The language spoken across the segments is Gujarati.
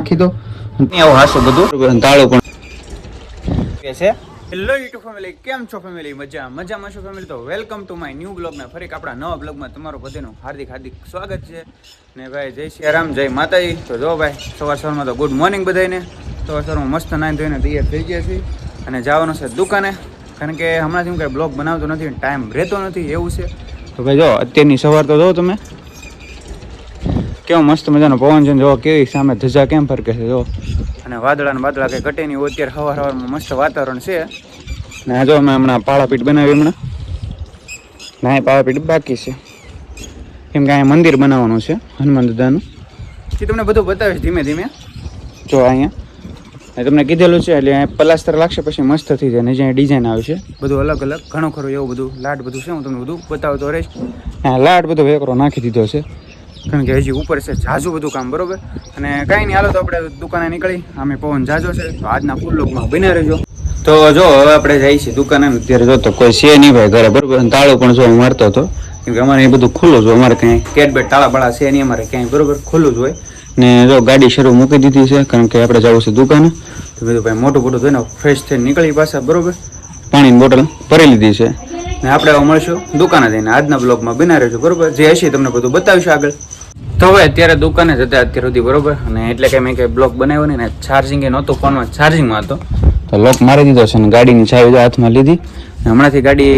નાખી દો આવું હાસો બધું. તાળું પણ. છે? હેલો યુટ્યુબ ફેમિલી કેમ છો ફેમિલી મજા મજામાં છો ફેમિલી તો વેલકમ ટુ માય ન્યૂ બ્લોગના ફરી આપણા નવા બ્લોગમાં તમારું બધાનું હાર્દિક હાર્દિક સ્વાગત છે. ને ભાઈ જય શ્રી રામ જય માતાજી. તો જો ભાઈ સવાર સવારમાં તો ગુડ મોર્નિંગ બધાને સવાર સવારમાં મસ્ત નાઈ ધોઈને તૈયાર થઈ ગયા છીએ. અને જવાનું છે દુકાને. કારણ કે હમણાંથી હું કાંઈ બ્લોગ બનાવતો નથી ટાઈમ રહેતો નથી એવું છે. તો ભાઈ જો અત્યારની સવાર તો જો તમે. કેવો મસ્ત મજાનો પવન છે જો કેવી સામે ધજા કેમ ફરકે છે જો. અને વાદળા ને વાદળા કઈ ઘટે નહીં અત્યારે હવાર સવારમાં મસ્ત વાતાવરણ છે. ને આ જો અમે હમણાં પાળાપીઠ બનાવી હમણાં. ના પાળાપીઠ બાકી છે. કેમ કે અહીંયા મંદિર બનાવવાનું છે હનુમાન દાદાનું એ તમને બધું બતાવીશ ધીમે ધીમે. જો અહીંયા. અહીં તમને કીધેલું છે એટલે અહીંયા પ્લાસ્ટર લાગશે પછી મસ્ત થઈ જાય ને જ્યાં ડિઝાઇન આવશે બધું અલગ અલગ ઘણું ખરું એવું બધું લાટ બધું છે હું તમને બધું બતાવતો રહીશ. હા લાટ બધો વેકરો નાખી દીધો છે. કારણ કે હજી ઉપર છે જાજુ બધું કામ, બરોબર? અને કાંઈ નહીં, હાલો તો આપણે દુકાને નીકળી. આમે પવન જાજો છે. તો આજના ફૂલ લોકમાં બન્યા રહેજો. તો જો, હવે આપણે જઈએ છીએ દુકાને. અત્યારે જો તો કોઈ છે નહીં ભાઈ ઘરે, બરોબર? તાળો પણ જો મારતો હતો. કેમ કે અમારે એ બધું ખુલ્લું જ અમારે ક્યાંય કેટ બેટ, તાળા બાળા છે નહીં અમારે ક્યાંય, બરોબર? ખુલ્લું જ હોય. ને જો ગાડી શરૂ મૂકી દીધી છે, કારણ કે આપણે જવું છે દુકાને. તો બધું ભાઈ, મોટું મોટું થઈને ફ્રેશ થઈને નીકળી પાછા, બરોબર? પાણીની બોટલ ભરી લીધી છે. ને આપણે મળશું દુકાને જઈને. આજના બ્લોગમાં બના રહેજો, બરોબર? જે હશે તમને બધું બતાવીશું આગળ. તો હવે અત્યારે દુકાને જતા અત્યાર સુધી બરોબર? અને એટલે કે મેં કંઈ બ્લોક બનાવ્યો નહીં ને ચાર્જિંગ એ નહોતો ફોનમાં ચાર્જિંગમાં હતો. તો લોક મારી દીધો છે ને ગાડીની ચાવી હાથમાં લીધી. હમણાંથી ગાડી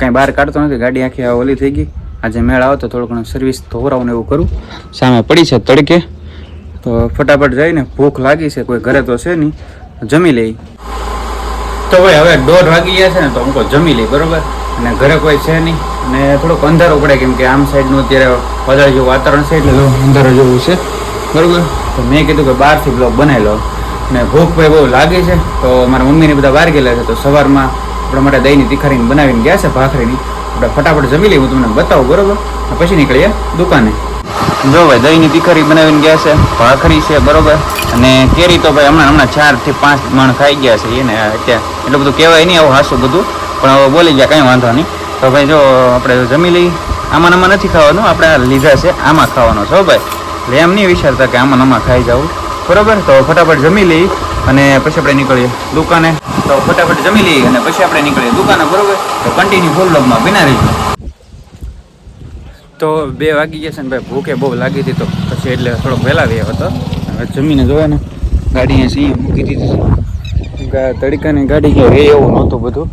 કાંઈ બહાર કાઢતો નથી ગાડી આખી ઓલી થઈ ગઈ. આજે મેળ આવે તો થોડું ઘણું સર્વિસ ધોવરાવું ને એવું કરું. સામે પડી છે તડકે. તો ફટાફટ જઈને ભૂખ લાગી છે કોઈ ઘરે તો છે નહીં. જમી લઈ. તો ભાઈ હવે દોઢ વાગી ગયા છે ને તો હું કહું જમી લઈ બરોબર? અને ઘરે કોઈ છે નહીં. અને થોડોક અંધારો પડે કેમ કે આમ સાઈડનું અત્યારે વાદળ જેવું વાતાવરણ છે, એટલે અંધારો જેવું છે. બરાબર? તો મેં કીધું કે બહારથી બ્લોગ બનાવી અને ભૂખ ભાઈ બહુ લાગે છે, તો મારા મમ્મીને બધા બહાર ગયેલા છે, તો સવારમાં આપણા માટે દહીંની તીખારીને બનાવીને ગયા છે ભાખરીની. આપણે ફટાફટ જમી લઈએ, હું તમને બતાવું, બરોબર? પછી નીકળીએ દુકાને. જો ભાઈ, દહીંની તીખારી બનાવીને ગયા છે, ભાખરી છે, બરોબર? અને કેરી તો ભાઈ હમણાં હમણાં ચારથી પાંચ મણ ખાઈ ગયા છે, એને અત્યારે. એટલું બધું કહેવાય નહીં, આવું હાસું બધું. પણ હવે બોલી ગયા, કંઈ વાંધો નહીં. તો ભાઈ જો આપણે જમી લઈ આમાં આમાં નથી ખાવાનું, આપણે આ લીધા છે, આમાં ખાવાનો છે ભાઈ. એટલે એમ નહીં વિચારતા કે આમાં આમાં ખાઈ જવું બરોબર? તો ફટાફટ જમી લઈ અને પછી આપણે નીકળીએ દુકાને. તો ફટાફટ જમી લઈએ અને પછી આપણે નીકળીએ દુકાને, બરોબર? તો કન્ટિન્યુ ફૂલ લોગમાં બિના રહીશું તો બે વાગી ગયા છે ને ભાઈ, ભૂખે બહુ લાગી હતી તો પછી એટલે થોડોક વહેલા વ્યો હતો. હવે જમીને જોયા ને. ગાડી અહીંયા મૂકી દીધી તડકાની ગાડી કે રે એવું નહોતું બધું.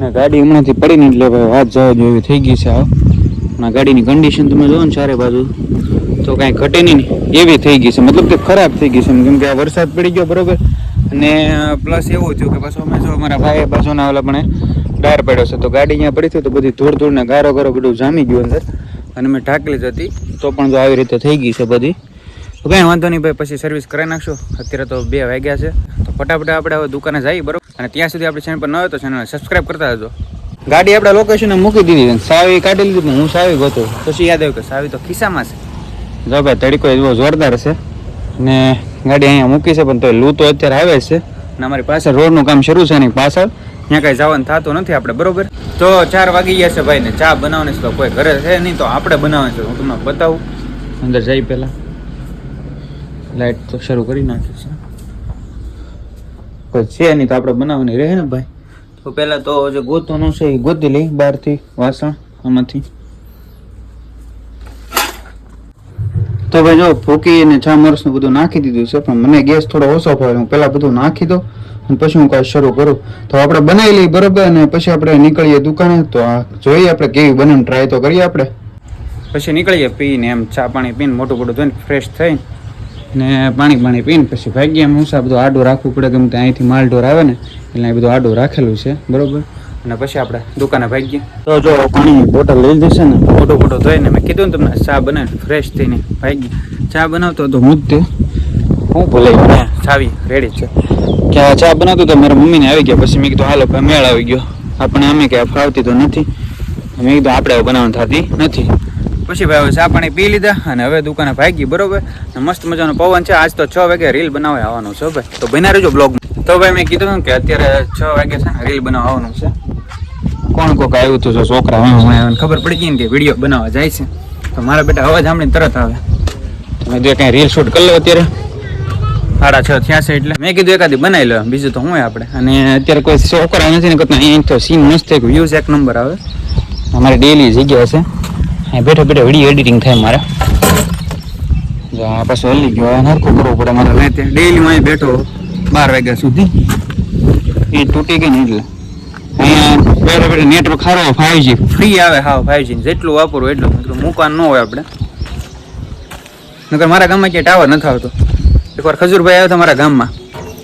ને, ગાડી હમણાંથી પડીને એટલે ભાઈ વાત જવા જેવી થઈ ગઈ છે આ ગાડીની કન્ડિશન તમે જુઓ ને ચારે બાજુ, તો કાંઈ ઘટે નહીં એવી થઈ ગઈ છે. મતલબ કે ખરાબ થઈ ગઈ છે કેમ કે આ વરસાદ પડી ગયો બરોબર. અને પ્લસ એવું થયું કે પાછું અમે જો અમારા ભાઈ બાજુના ઓલા પણ ડાયર પડ્યો છે, તો ગાડી અહીંયા પડી હતી તો બધી ધૂળ ધૂળ ને ગારો ગારો બધું જામી ગયું અંદર. અને મેં ઢાંકલી જ હતી, તો પણ જો આવી રીતે થઈ ગઈ છે બધી. તો કાંઈ વાંધો નહીં ભાઈ, પછી સર્વિસ કરાવી નાખશું. અત્યારે તો બે વાગ્યા છે, તો ફટાફટ આપણે હવે દુકાને જઈએ, બરોબર? અને ત્યાં સુધી આપણે ચેનલ પર ન હોય તો ચેનલ સબસ્ક્રાઈબ કરતા હતો ગાડી આપણે લોકેશને મૂકી દીધી સાવી કાઢી લીધી હું સાવી ગોતો પછી યાદ આવ્યું કે સાવી તો ખિસ્સામાં છે. જો ભાઈ, તડકો એવો જોરદાર છે ને ગાડી અહીંયા મૂકી છે પણ તો લૂ તો અત્યારે આવે છે ને અમારી પાસે રોડનું કામ શરૂ છે એની પાછળ. ત્યાં કાંઈ જવાનું થતું નથી આપણે, બરોબર? તો ચાર વાગી ગયા છે ભાઈ ને ચા બનાવવાની છે તો કોઈ ઘરે છે નહીં તો આપણે બનાવવાની છે. હું તમને બતાવું. અંદર જઈ પહેલાં. લાઈટ તો શરૂ કરી નાખી છે. છે નહીં તો આપણે બનાવવાની રહે ને ભાઈ? તો પહેલાં તો જે ગોતવાનું છે એ ગોતી લઈ બહારથી વાસણ આમાંથી. તો ભાઈ જો ફૂકી અને ચા મરસનું બધું નાખી દીધું છે, પણ મને ગેસ થોડો ઓછો ભાવે હું પહેલાં બધું નાખી દઉં અને પછી હું કાંઈ શરૂ કરું. તો આપણે બનાવી લઈએ બરાબર અને પછી આપણે નીકળીએ દુકાને. તો આ જોઈએ આપણે કેવી બને ટ્રાય તો કરીએ આપણે. પછી નીકળીએ પીને એમ ચા પાણી પીને મોટું મોટું ધોઈને ફ્રેશ થઈને ને પાણી પાણી પીને પછી ભાગ્ય એમ. હું બધું આડું રાખવું પડે કેમ કે અહીંથી માલ ઢોર આવે ને, એટલે અહીં બધું આડું રાખેલું છે, બરોબર? અને પછી આપણે દુકાને ભાગીએ. તો જો પાણી બોટલ લઈ જશે ને મોટો મોટો ધોઈને મેં કીધું ને તમને, ચા બનાવી ફ્રેશ થઈને ભાગી ચા બનાવતો હતો હું જ તે. હું ભૂલાઈ ગયો ચાવી રેડી છે. કે આ ચા બનાવતો તો મારા મમ્મીને આવી ગયા. પછી મેં કીધું, હાલો મેળ આવી ગયો. આપણે અમે ક્યાં ફાવતી તો નથી. મેં કીધું, આપણે બનાવવાનું થતી નથી. પછી ભાઈ હવે ચા પાણી પી લીધા અને હવે દુકાને ભાગી, બરોબર? મસ્ત મજાનો પવન છે. આજ તો છ વાગે રીલ બનાવવા આવવાનું છે ભાઈ. તો બના રહેજો બ્લોગ તો ભાઈ મેં કીધું કે અત્યારે છ વાગે છે રીલ બનાવવા આવવાનું છે. કોણ કોક આવ્યું હતું છોકરા ખબર પડી ગઈ ને વીડિયો બનાવવા જાય છે. તો મારા બેટા અવાજ સાંભળીને તરત આવે. મેં જો કાંઈ રીલ શૂટ કરી લો અત્યારે. સાડા છ થયા એટલે. મેં કીધું એકાદી બનાવી લો. બીજું તો હું આપણે. અને અત્યારે કોઈ છોકરા નથી ને કરતા અહીં તો સીન મસ્ત એક વ્યૂઝ એક નંબર આવે. અમારી ડેલી જગ્યા છે. અહીં બેઠો બેઠો વીડિયો એડિટિંગ થાય મારે. જો આ પાછું હલી ગયો હવે નરખું કરવું પડે મારે ત્યાં ડેલીમાં અહીં બેઠો બાર વાગ્યા સુધી. એ તૂટી ગઈ ને એટલે. અહીંયા બેઠા બેઠા નેટવર્ક સારો ફાઈવજી ફ્રી આવે, હા ફાઈવજી જેટલું વાપરવું એટલું. મૂકવાનું ન હોય આપણે. નકર મારા ગામમાં ક્યાંય ટાવર નથી આવતો. એકવાર ખજૂરભાઈ આવ્યો મારા ગામમાં.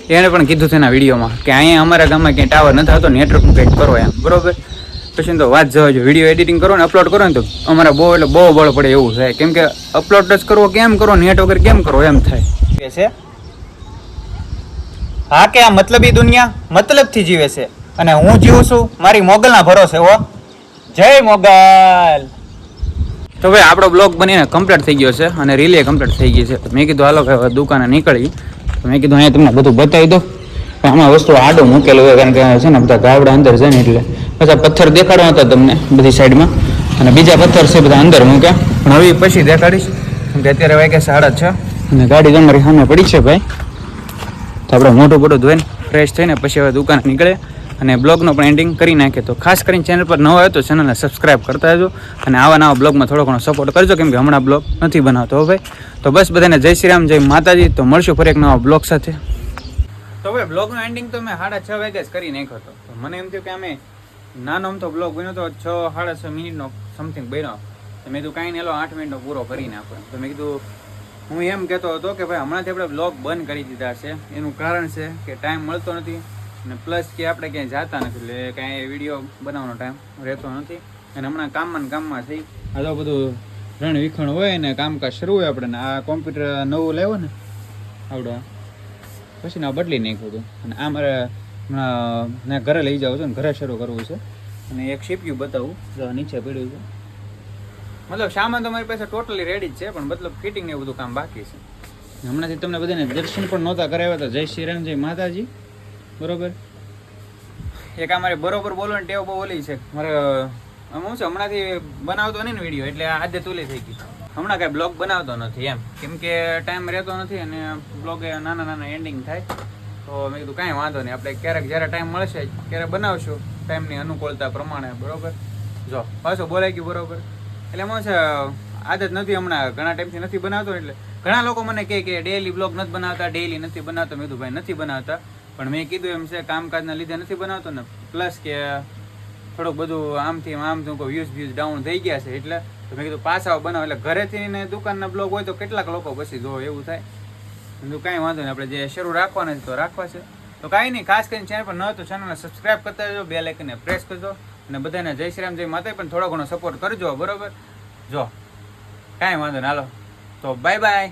એણે પણ કીધું એના વિડીયોમાં કે અહીંયા અમારા ગામમાં ક્યાંય ટાવર નથી આવતો નેટવર્કનું કંઈક કરો એમ. બરોબર? પછી તો વાત જવા જો વીડિયો એડિટિંગ કરો ને અપલોડ કરો ને તો અમારે બહુ એટલે બહુ બળ પડે એવું થાય. કેમ કે અપલોડ જ કરવો કેમ કરો નેટ વગર કેમ કરો એમ થાય. કે છે? હા કે આ મતલબી દુનિયા? મતલબથી જીવે છે. અને હું જીવું છું મારી મોગલના ભરોસે હો. જય મોગલ! તો ભાઈ આપણો બ્લોગ બનીને કમ્પ્લીટ થઈ ગયો છે અને રીલે કમ્પ્લીટ થઈ ગઈ છે. તો મેં કીધું હાલો દુકાને નીકળી. તો મેં કીધું અહીંયા તમને બધું બતાવી દો પણ આમાં વસ્તુ આડો મૂકેલું હોય કારણ કે છે ને બધા ગાવડા અંદર છે ને એટલે. બધા પથ્થર દેખાડવા હતા તમને બધી સાઈડમાં. અને બીજા પથ્થર છે બધા અંદર મૂક્યા. પણ હવે પછી દેખાડીશ. કે અત્યારે વાગ્યા સાડા છ. અને ગાડી તમારી સામે પડી છે ભાઈ. તો આપણે મોટું મોટું ધોઈને ફ્રેશ થઈને પછી હવે દુકાને નીકળે. અને બ્લોગનો પણ એન્ડિંગ કરી નાખે. તો ખાસ કરીને ચેનલ પર ન હોય તો ચેનલને સબસ્ક્રાઇબ કરતા રહેજો. અને આવા નવા બ્લોગમાં થોડો ઘણો સપોર્ટ કરજો કેમ કે હમણાં બ્લોગ નથી બનાવતો હો ભાઈ. તો બસ બધાને જય શ્રી રામ જય માતાજી. તો મળશું ફરી એક નવા બ્લોગ સાથે. તો ભાઈ બ્લોગનું એન્ડિંગ તો મેં સાડા છ વાગે જ કરી નાખ્યો હતો. તો મને એમ થયું કે અમે નાનો અમથો બ્લોગ બન્યો તો છ, સાડા છ મિનિટનો સમથિંગ બન્યો. તો મેં કીધું કાંઈ નહીં એલો આઠ મિનિટનો પૂરો કરી નાખો તો મેં કીધું, હું એમ કહેતો હતો કે ભાઈ, હમણાંથી આપણે બ્લોગ બંધ કરી દીધા છે. એનું કારણ છે કે ટાઈમ મળતો નથી અને પ્લસ કે આપણે ક્યાંય જતા નથી, એટલે કાંઈ વીડિયો બનાવવાનો ટાઈમ રહેતો નથી. અને હમણાં કામમાં ને કામમાં થઈ. આ તો બધું રણ વિખણ હોય ને કામકાજ શરૂ હોય આપણે આ કોમ્પ્યુટર નવું લેવો ને, આવડો. પછી ના બદલી નાખ્યું હતું. અને આ મારે હમણાં ઘરે લઈ જાઉં છું ને ઘરે શરૂ કરવું છે. અને એક શીપ્યું બતાવું, જો નીચે પડ્યું છે. મતલબ સામાન તો મારી પાસે ટોટલી રેડી જ છે, પણ મતલબ ફિટિંગ ને બધું કામ બાકી છે. હમણાંથી તમને બધાને દર્શન પણ નહોતા કરાવ્યા હતા. જય શ્રી રામ માતાજી. બરોબર? એક આ મારે બરોબર બોલવાની ટેવ બહુ ઓલી છે. મારે શું છે, હમણાંથી બનાવતો નહીં ને વીડિયો એટલે આજે તુલી થઈ ગઈ. હમણાં કાંઈ બ્લોગ બનાવતો નથી એમ. કેમ કે ટાઈમ રહેતો નથી અને બ્લોગ નાના નાના એન્ડિંગ થાય. તો મેં કીધું કાંઈ વાંધો નહીં. આપણે ક્યારેક જ્યારે ટાઈમ મળશે, ત્યારે બનાવશું. ટાઈમની અનુકૂળતા પ્રમાણે, બરોબર? જો, પાછું બોલાઈ ગયું, બરોબર? એટલે એમાં છે, આદત નથી હમણાં. ઘણા ટાઈમથી નથી બનાવતો એટલે ઘણા લોકો મને કહે કે ડેલી બ્લોગ નથી બનાવતા ડેલી નથી બનાવતા. મેં કીધું, ભાઈ, નથી બનાવતા. પણ મેં કીધું એમ છે, કામકાજના લીધે નથી બનાવતો ને. પ્લસ કે થોડુંક બધું આમથી આમ આમથી વ્યૂઝ વ્યૂઝ ડાઉન થઈ ગયા છે. એટલે તો મેં કીધું પાછા બનાવો. એટલે ઘરેથી ને દુકાનના બ્લોગ હોય તો કેટલાક લોકો પછી જો એવું થાય. કીધું કાંઈ વાંધો નહીં, આપણે જે શરૂ રાખવાના છે તો રાખવા છે. તો કાંઈ નહીં, ખાસ કરીને ચેનલ પર ન તો ચેનલને સબસ્ક્રાઈબ કરતા રહેજો બે લાઇકને પ્રેસ કરજો અને બધાને જય શ્રી રામ, જય માતા પણ થોડો ઘણો સપોર્ટ કરજો, બરોબર? જો, કાંઈ વાંધો નહીં, હાલો. તો બાય બાય